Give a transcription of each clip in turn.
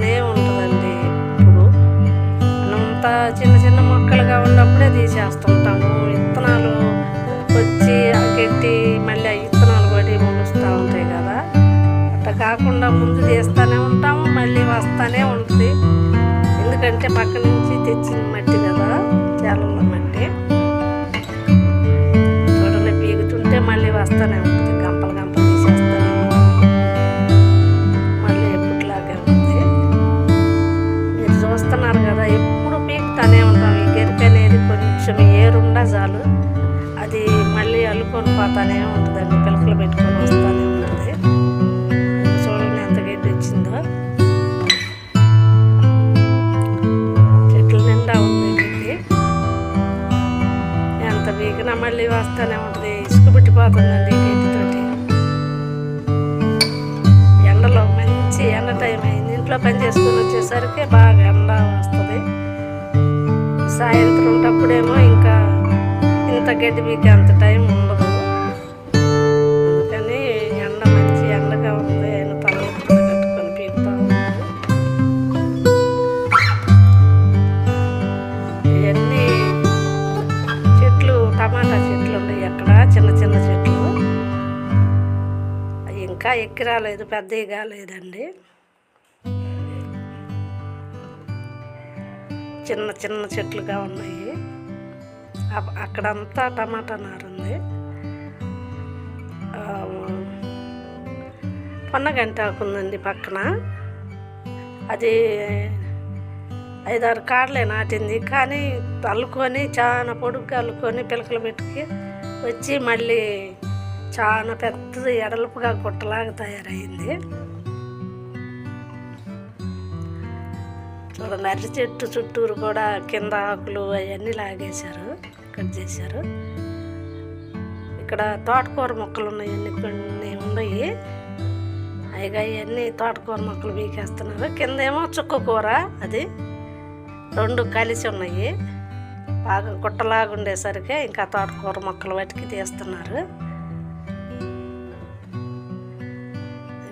పీకుతుంటే ఉంటుందండి. ఇప్పుడు అంత చిన్న చిన్న మొక్కలుగా ఉన్నప్పుడే తీసేస్తుంటాము. విత్తనాలు వచ్చి అగెట్టి మళ్ళీ ఆ విత్తనాలు పడి మొలుస్తూ ఉంటాయి కదా. అట్లా కాకుండా ముందు తీస్తూనే ఉంటాము మళ్ళీ వస్తూనే ఉంటుంది. ఎందుకంటే పక్క నుంచి తెచ్చిన మట్టి కదా చేలలో మట్టి. చూడండి పీగుతుంటే మళ్ళీ వస్తూనే ఉంటుంది. అంటున్నారు కదా ఎప్పుడు పీకుతానే ఉంటాం ఈ గెరిక అనేది కొంచెం ఏరుండా చాలు. అది మళ్ళీ అల్లుకొని పోతానే ఉంటుందండి పిలకలు పెట్టుకొని వస్తూనే ఉంటుంది. చూడండి ఎంత గడ్డి వచ్చిందో. చెట్ల నిండా ఉంది గడ్డి ఎంత పీకినా మళ్ళీ వస్తూనే ఉంటుంది ఇసుక పెట్టిపోతుందండి గడ్డితోటి ఎండలో మంచి ఎండ టైం అయింది. ఇంట్లో పని చేసుకుని వచ్చేసరికి బాగా ఎండ సాయంత్రం అప్పుడేమో ఇంకా ఇంత గడ్డి పీకే అంత టైం ఉండదు. అందుకని ఎండ మంచి ఎండగా ఉంది ఆయన తల కట్టుకొని పీకుతా ఇవన్నీ చెట్లు టమాటా చెట్లు ఉన్నాయి అక్కడ చిన్న చిన్న చెట్లు. ఇంకా ఎక్కి రాలేదు పెద్దవి కాలేదండి. చిన్న చిన్న చెట్లుగా ఉన్నాయి. అక్కడంతా టమాటా నారు ఉంది. పొన్నగంట ఆకు ఉందండి పక్కన. అది ఐదారు కాడలే నాటింది. కానీ అల్లుకొని చాలా పొడుగ్గా అల్లుకొని పిలకలు పెట్టుకి వచ్చి మళ్ళీ చాలా పెద్దది ఎడల్పుగా గుట్టలాగా తయారైంది. చూడండి చెట్టు చుట్టూరు కూడా కింద ఆకులు అవన్నీ లాగేశారు. కట్ చేశారు. ఇక్కడ తోటకూర మొక్కలు ఉన్నాయి అన్ని కొన్ని ఉన్నాయి. అయిగా అవన్నీ తోటకూర మొక్కలు పీకేస్తున్నారు. కిందేమో చుక్కకూర చుక్క కూర అది. రెండు కలిసి ఉన్నాయి. బాగా గుట్టలాగా ఉండేసరికి ఇంకా తోటకూర మొక్కలు వాటికి తీస్తున్నారు.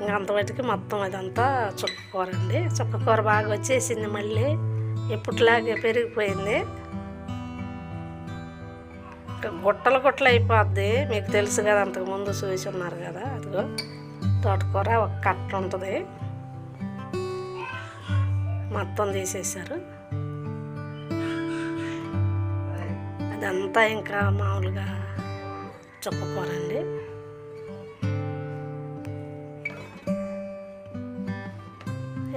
ఇంకా అంతవరకు మొత్తం అదంతా చుక్కకూర అండి చుక్కకూర బాగా వచ్చేసింది మళ్ళీ. ఎప్పటిలాగే పెరిగిపోయింది. ఇంకా గుట్టలు గుట్టలు అయిపోద్ది. మీకు తెలుసు కదా అంతకు ముందు చూసి ఉన్నారు కదా. అదిగో తోటకూర ఒక కట్ట ఉంటుంది. మొత్తం తీసేశారు. అదంతా ఇంకా మామూలుగా చుక్కకూర అండి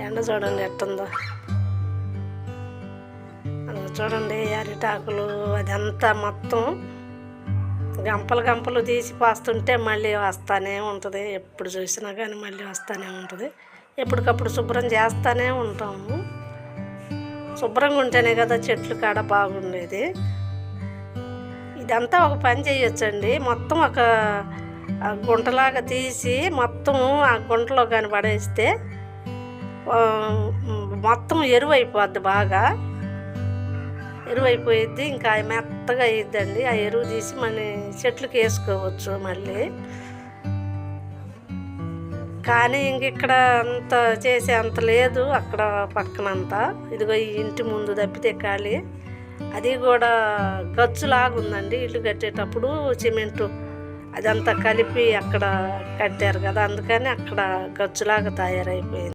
ఎండ చూడండి ఎట్టుందో. అది చూడండి అరిటాకులు అదంతా మొత్తం గంపలు గంపలు తీసి పాస్తుంటే మళ్ళీ వస్తానే ఉంటుంది. ఎప్పుడు చూసినా కానీ మళ్ళీ వస్తానే ఉంటుంది. ఎప్పటికప్పుడు శుభ్రం చేస్తూనే ఉంటాము. శుభ్రంగా ఉంటేనే కదా చెట్లు కాడ బాగుండేది. ఇదంతా ఒక పని చేయొచ్చండి. మొత్తం ఒక గుంటలాగా తీసి మొత్తం ఆ గుంటలో కానీ పడేస్తే మొత్తం ఎరువు అయిపోద్ది బాగా. ఎరువు అయిపోయిద్ది ఇంకా మెత్తగా అయ్యిద్దండి ఆ ఎరువు తీసి మన చెట్లకు వేసుకోవచ్చు మళ్ళీ. కానీ ఇంక ఇక్కడ అంత చేసే అంత లేదు అక్కడ పక్కనంతా. ఇదిగో ఈ ఇంటి ముందు తప్పితే ఖాళీ. అది కూడా గచ్చులాగుందండి ఇల్లు కట్టేటప్పుడు సిమెంటు. అదంతా కలిపి అక్కడ కట్టారు కదా అందుకని అక్కడ గచ్చులాగా తయారైపోయింది.